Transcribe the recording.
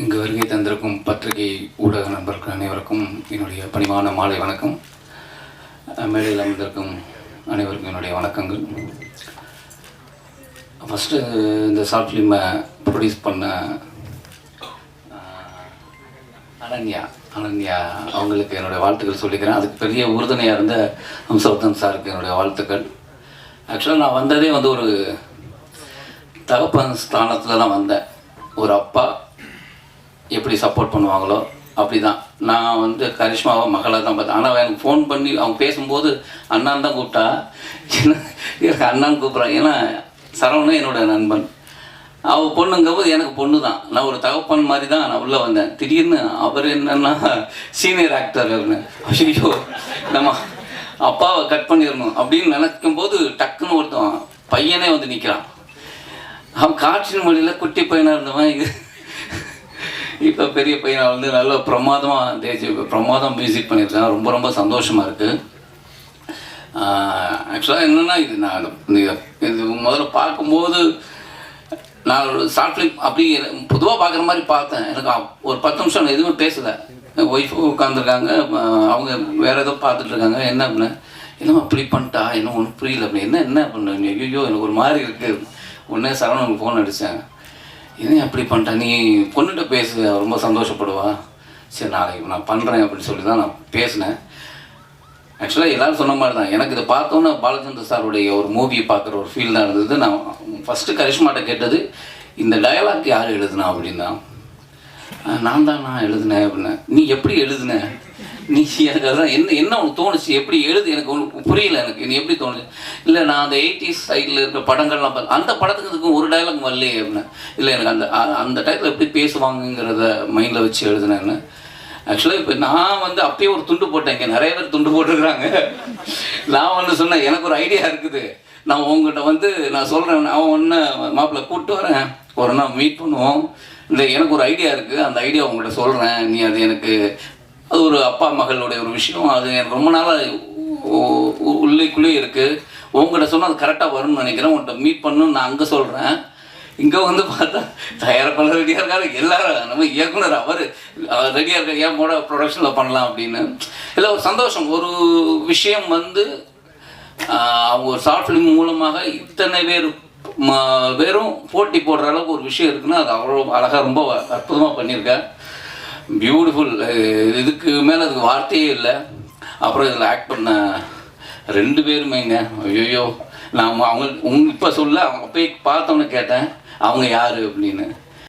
இங்கு வருகை தந்திருக்கும் பத்திரிகை ஊடக நண்பர்கள் அனைவருக்கும் என்னுடைய பணிவான மாலை வணக்கம். மேடையில் அமர்ந்திருக்கும் அனைவருக்கும் என்னுடைய வணக்கங்கள். ஃபஸ்ட்டு இந்த ஷார்ட் ஃபிலிமை ப்ரொடியூஸ் பண்ண அனன்யா அனன்யா அவங்களுக்கு என்னுடைய வாழ்த்துக்கள் சொல்லிக்கிறேன். அதுக்கு பெரிய உறுதுணையாக இருந்த ஹம்சவர்தன் சாருக்கு என்னுடைய வாழ்த்துக்கள். ஆக்சுவலாக நான் வந்ததே வந்து ஒரு தகப்பன் ஸ்தானத்தில் தான் வந்தேன். ஒரு அப்பா எப்படி சப்போர்ட் பண்ணுவாங்களோ அப்படி தான் நான் வந்து கரிஷ்மாவை மகளாக தான் பார்த்தேன். ஆனால் எனக்கு ஃபோன் பண்ணி அவங்க பேசும்போது அண்ணான் தான் கூப்பிட்டா. என்ன எனக்கு அண்ணான்னு கூப்பிட்றான். ஏன்னா சரவணன் என்னோட நண்பன். அவள் பொண்ணுங்கும்போது எனக்கு பொண்ணு தான் நான் ஒரு தகப்பன் மாதிரி தான் நான் உள்ளே வந்தேன். திடீர்னு அவர் என்னன்னா சீனியர் ஆக்டர் ஐயோ நம்ம அப்பாவை கட் பண்ணிடணும் அப்படின்னு நினைக்கும் போது டக்குன்னு ஒருத்தன் பையனே வந்து நிற்கிறான் அவன் காற்றின் மொழியில் குட்டி பையனாக இருந்தவன். இது இப்போ பெரிய பையனை வந்து நல்ல பிரமாதமாக தேஜி பிரமாதம் மியூசிக் பண்ணியிருக்கேன். ரொம்ப ரொம்ப சந்தோஷமாக இருக்குது ஆக்சுவலாக என்னென்னா இது நான் இது- முதல்ல பார்க்கும்போது நான் ஒரு ஷார்ட் ஃபிலிம் அப்படி பொதுவாக பார்க்குற மாதிரி பார்த்தேன். எனக்கு ஒரு பத்து நிமிஷம் நான் எதுவுமே பேசலை. ஒய்ஃபு உட்காந்துருக்காங்க அவங்க வேறு ஏதோ பார்த்துட்ருக்காங்க என்ன அப்படின்னு. என்னம்மா அப்படி பண்ணிட்டா? என்ன ஒன்றும் புரியல அப்படி என்ன என்ன பண்ண ஐயோ எனக்கு ஒரு மாதிரி இருக்குது உடனே சரவணனுக்கு ஃபோன் அடித்தேன் என்ன அப்படி பண்ணிட்டேன் நீ பொண்ணுகிட்ட பேசு ரொம்ப சந்தோஷப்படுவா. சரி நாளைக்கு நான் பண்ணுறேன் அப்படின்னு சொல்லி தான் நான் பேசினேன். ஆக்சுவலாக எல்லோரும் சொன்ன மாதிரி தான் எனக்கு இதை பார்த்தோன்னே பாலச்சந்திர சாருடைய ஒரு மூவியை பார்க்குற ஒரு ஃபீல் தான் இருந்தது. நான் ஃபஸ்ட்டு கரிஷ்மாட்ட கேட்டது இந்த டயலாக் யார் எழுதுனா அப்படின்னா தான் நான் தான் நான் எழுதினேன் அப்படின்னேன் நீ எப்படி எழுதுன? நீ எனக்கு அதான் என்ன என்ன உனக்கு தோணுச்சு? எப்படி எழுது? எனக்கு ஒன்று புரியல எனக்கு. நீ எப்படி தோணுச்சு? இல்லை நான் அந்த எயிட்டிஸ் சைடில் இருக்கிற படங்கள்லாம் பார்த்து அந்த படத்துக்கு இதுக்கும் ஒரு டைலாக் வரலையே அப்படின்னா. இல்லை எனக்கு அந்த அந்த டயத்தில் எப்படி பேசுவாங்கங்கிறத மைண்டில் வச்சு எழுதுனேன்னு. ஆக்சுவலாக இப்போ நான் வந்து அப்பயே ஒரு துண்டு போட்டேன். இங்கே நிறைய பேர் துண்டு போட்டுருக்குறாங்க. நான் ஒன்று சொன்னேன் எனக்கு ஒரு ஐடியா இருக்குது. நான் உங்ககிட்ட வந்து நான் சொல்கிறேன் நான் ஒன்று மாப்பிள்ளை கூப்பிட்டு வரேன். ஒரு நாள் மீட் பண்ணுவோம். இந்த எனக்கு ஒரு ஐடியா இருக்குது அந்த ஐடியா உங்கள்கிட்ட சொல்கிறேன் நீ அது எனக்கு அது ஒரு அப்பா மகளுடைய ஒரு விஷயம். அது எனக்கு ரொம்ப நாளாக உள்ளேக்குள்ளே இருக்குது உங்கள்கிட்ட சொன்னால் அது கரெக்டாக வரும்னு நினைக்கிறேன். உங்கள்கிட்ட மீட் பண்ணணும்னு நான் அங்கே சொல்கிறேன் இங்கே வந்து பார்த்தா தயாரிப்பாளர் ரெடியாக இருக்காரு. எல்லாரும் நம்ம இயக்குனர் அவர். ரெடியாக இருக்கார் ஏன் கூட ப்ரொடக்ஷனில் பண்ணலாம் அப்படின்னு. இல்லை ஒரு சந்தோஷம். ஒரு விஷயம் வந்து அவங்க ஒரு ஷார்ட் ஃபிலிம் மூலமாக இத்தனை பேர் வெறும் போட்டி போடுற அளவுக்கு ஒரு விஷயம் இருக்குன்னா அது அவ்வளோ அழகாக ரொம்ப அற்புதமாக பண்ணியிருக்கேன் பியூட்டிஃபுல் இதுக்கு மேலே அதுக்கு வார்த்தையே இல்லை. அப்புறம் இதில் ஆக்ட் பண்ண ரெண்டு பேருமேங்க ஐயோ நான் அவங்க உங்க இப்போ சொல்ல அவங்க போய் பார்த்தோன்னு கேட்டேன். அவங்க யார் அப்படின்னு.